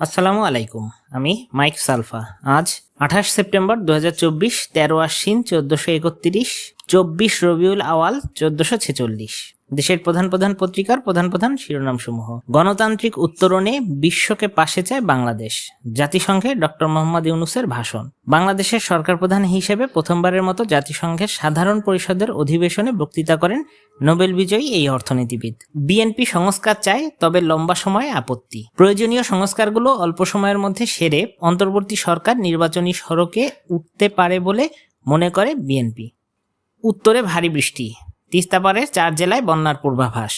আসসালামু আলাইকুম, আমি মাইক সালফা। আজ আঠাশ সেপ্টেম্বর দু হাজার চব্বিশ, তেরো আশ্বিন, চোদ্দোশো একত্রিশ, চব্বিশ রবিউল আওয়াল, চোদ্দোশো ছেচল্লিশ। দেশের প্রধান প্রধান পত্রিকার প্রধান প্রধান শিরোনামসমূহ। গণতান্ত্রিক উত্তরণে বিশ্বকে পাশে চায় বাংলাদেশ। জাতিসংঘে ডক্টর মোহাম্মদ ইউনুসের ভাষণ। বাংলাদেশের সরকার প্রধান হিসেবে প্রথমবারের মতো জাতিসংঘের সাধারণ পরিষদের অধিবেশনে বক্তৃতা করেন নোবেল বিজয়ী এই অর্থনীতিবিদ। বিএনপি সংস্কার চায় তবে লম্বা সময়ে আপত্তি। প্রয়োজনীয় সংস্কারগুলো অল্প সময়ের মধ্যে সেরে অন্তর্বর্তী সরকার নির্বাচনী সড়কে উঠতে পারে বলে মনে করে বিএনপি। উত্তরে ভারী বৃষ্টি। তিস্তাপাড়ের চার জেলায় বন্যার পূর্বাভাস।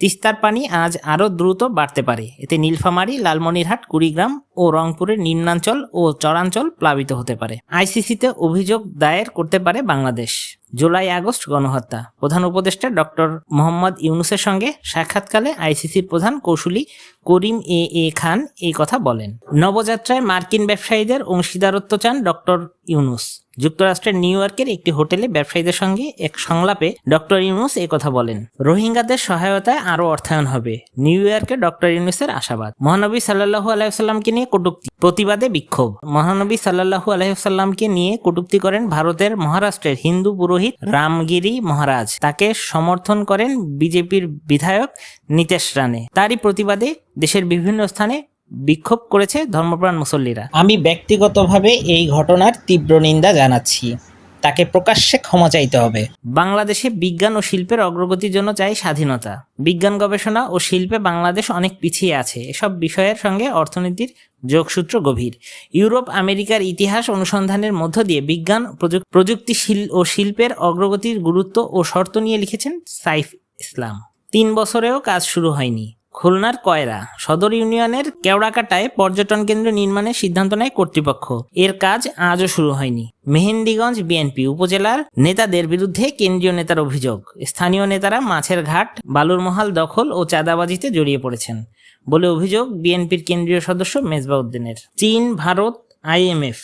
তিস্তার পানি আজ আরও দ্রুত বাড়তে পারে। এতে নীলফামারী, লালমনিরহাট, কুড়িগ্রাম ও রংপুরের নিম্নাঞ্চল ও চরাঞ্চল প্লাবিত হতে পারে। আইসিসিতে অভিযোগ দায়ের করতে পারে বাংলাদেশ। জুলাই আগস্ট গণহত্যা। প্রধান উপদেষ্টা ডক্টর মোহাম্মদ ইউনুসের সঙ্গে সাক্ষাৎকালে আইসিসির প্রধান কৌশলী করিম এ এ খান এই কথা বলেন। নবযাত্রায় মার্কিন ব্যবসায়ীদের অংশীদারত্ব চান ডক্টর ইউনুস। যুক্তরাষ্ট্রের নিউ ইয়র্কের একটি হোটেলে ব্যবসায়ীদের সঙ্গে এক সংলাপে ডক্টর ইউনুস কথা বলেন। রোহিঙ্গাদের সহায়তায় আরও অর্থায়ন হবে। নিউ ইয়র্কে ডক্টর ইউনুসের আশাবাদ। মহানবী সাল্লাহু আলাইসাল্লামকে নিয়ে কটূক্তি, প্রতিবাদে বিক্ষোভ। মহানবী সাল্লাহু আলাইসাল্লামকে নিয়ে কটূক্তি করেন ভারতের মহারাষ্ট্রের হিন্দু পুরোহিত রামগিরি মহারাজ। তাকে সমর্থন করেন বিজেপির বিধায়ক নিতেশ রানে তারই প্রতিবাদে দেশের বিভিন্ন স্থানে বিক্ষোভ করেছে ধর্মপ্রাণ মুসল্লিরা। আমি ব্যক্তিগতভাবে এই ঘটনার তীব্র নিন্দা জানাচ্ছি। তাকে প্রকাশ্যে ক্ষমা চাইতে হবে। বাংলাদেশে বিজ্ঞান ও শিল্পের অগ্রগতির জন্য চাই স্বাধীনতা। বিজ্ঞান গবেষণা ও শিল্পে বাংলাদেশ অনেক পিছিয়ে আছে। এসব বিষয়ের সঙ্গে অর্থনীতির যোগসূত্র গভীর। ইউরোপ আমেরিকার ইতিহাস অনুসন্ধানের মধ্য দিয়ে বিজ্ঞান প্রযুক- প্রযুক্তি শিল- ও শিল্পের অগ্রগতির গুরুত্ব ও শর্ত নিয়ে লিখেছেন সাইফ ইসলাম। তিন বছরেও কাজ শুরু হয়নি। খুলনার কয়রা সদর ইউনিয়নের কেওড়াকাটায় পর্যটন কেন্দ্র নির্মাণের সিদ্ধান্ত নেয় কর্তৃপক্ষ। এর কাজ আজও শুরু হয়নি। মেহেন্দিগঞ্জ বিএনপি উপজেলার নেতাদের বিরুদ্ধে কেন্দ্রীয় নেতার অভিযোগ। স্থানীয় নেতারা মাছের ঘাট বালুরমহাল দখল ও চাঁদাবাজিতে জড়িয়ে পড়েছেন বলে অভিযোগ বিএনপির কেন্দ্রীয় সদস্য মেজবাউদ্দিনের। চীন, ভারত, আইএমএফ।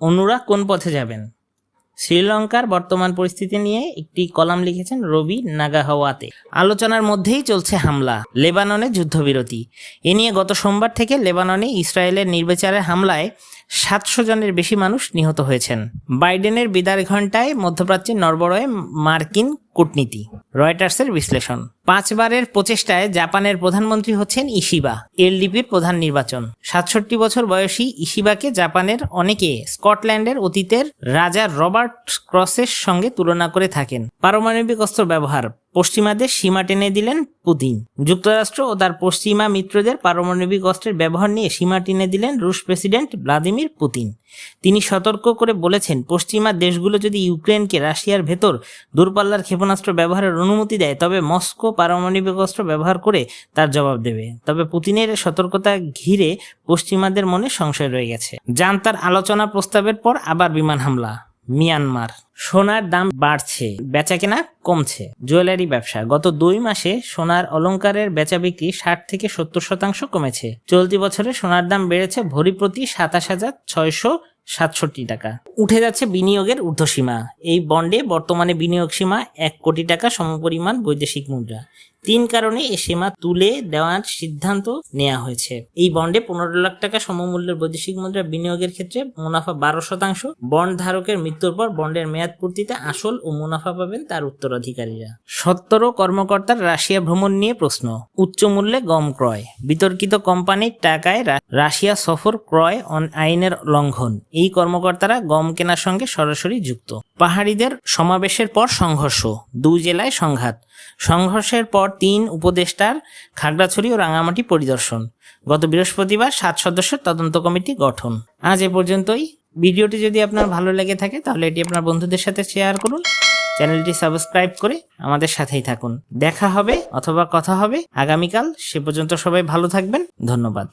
অনুরা কোন পথে যাবেন? শ্রীলঙ্কার বর্তমান পরিস্থিতি নিয়ে একটি কলাম লিখেছেন রবি নাগাহাওয়াতে আলোচনার মধ্যেই চলছে হামলা, লেবাননে যুদ্ধবিরতি। এ নিয়ে গত সোমবার থেকে লেবাননে ইসরায়েলের নির্বিচারে হামলায় সাতশো জনের বেশি মানুষ নিহত হয়েছেন। বাইডেনের বিদায় ঘণ্টায় মধ্যপ্রাচ্যের নরবরয়ে মার্কিন কূটনীতি। রয়টার্সের বিশ্লেষণ। পাঁচবারের প্রচেষ্টায় জাপানের প্রধানমন্ত্রী হচ্ছেন ইশিবা। এলডিপির প্রধান নির্বাচন। সাতষট্টি বছর বয়সী ইশিবাকে জাপানের অনেকে স্কটল্যান্ডের অতীতের রাজা রবার্ট ক্রসের সঙ্গে তুলনা করে থাকেন। পারমাণবিক অস্ত্র ব্যবহার। পশ্চিমাদের সীমা টেনে দিলেন পুতিন। যুক্তরাষ্ট্র ও তার পশ্চিমা মিত্রদের পারমাণবিক অস্ত্রের ব্যবহার নিয়ে সীমা টেনে দিলেন রুশ প্রেসিডেন্ট ভ্লাদিমির পুতিন। তিনি সতর্ক করে বলেছেন, পশ্চিমা দেশগুলো যদি ইউক্রেনকে রাশিয়ার ভেতর দূরপাল্লার ক্ষেপণাস্ত্র ব্যবহারের অনুমতি দেয়, তবে মস্কো পারমাণবিক অস্ত্র ব্যবহার করে তার জবাব দেবে। তবে পুতিনের সতর্কতা ঘিরে পশ্চিমাদের মনে সংশয় রয়ে গেছে। জান্তার আলোচনা প্রস্তাবের পর আবার বিমান হামলা। মিয়ানমার। সোনার দাম বাড়ছে বেচা কেনা কমছে। জুয়েলারি ব্যবসা। গত দুই মাসে সোনার অলংকারের বেচা বিক্রি ষাট থেকে সত্তর শতাংশ কমেছে। চলতি বছরে সোনার দাম বেড়েছে ভরি প্রতি সাতাশ হাজার ছয়শো সাতষট্টি টাকা। উঠে যাচ্ছে বিনিয়োগের ঊর্ধ্বসীমা। এই বন্ডে বর্তমানে বিনিয়োগ সীমা এক কোটি টাকা সমপরিমাণ বৈদেশিক মুদ্রা। তিন কারণে এই সীমা তুলে দেওয়ার সিদ্ধান্ত নেওয়া হয়েছে। এই বন্ডে পনেরো লাখ টাকা সমমূল্যের বৈদেশিক মুদ্রা বিনিয়োগের ক্ষেত্রে মুনাফা বারো শতাংশ। বন্ড ধারকের মৃত্যুর পর বন্ডের মেয়াদ পূর্তিতে আসল ও মুনাফা পাবেন তার উত্তরাধিকারীরা। সত্তর কর্মকর্তার রাশিয়া ভ্রমণ নিয়ে প্রশ্ন, উচ্চ মূল্যে গম ক্রয়, বিতর্কিত কোম্পানির টাকায় রাশিয়া সফর ক্রয় অন আইনের লঙ্ঘন, এই কর্মকর্তারা গম কেনার সঙ্গে সরাসরি যুক্ত। পাহাড়িদের সমাবেশের পর সংঘর্ষ, দুই জেলায় সংঘাত সংঘর্ষের পর তিন উপদেষ্টার খাগড়াছড়ি ও রাঙামাটি পরিদর্শন। গত বৃহস্পতিবার সাত সদস্যের তদন্ত কমিটি গঠন। আজ এ পর্যন্তই। ভিডিওটি যদি আপনার ভালো লেগে থাকে, তাহলে এটি আপনার বন্ধুদের সাথে শেয়ার করুন। চ্যানেলটি সাবস্ক্রাইব করে আমাদের সাথেই থাকুন। দেখা হবে অথবা কথা হবে। আগামীকাল সে পর্যন্ত সবাই ভালো থাকবেন। ধন্যবাদ।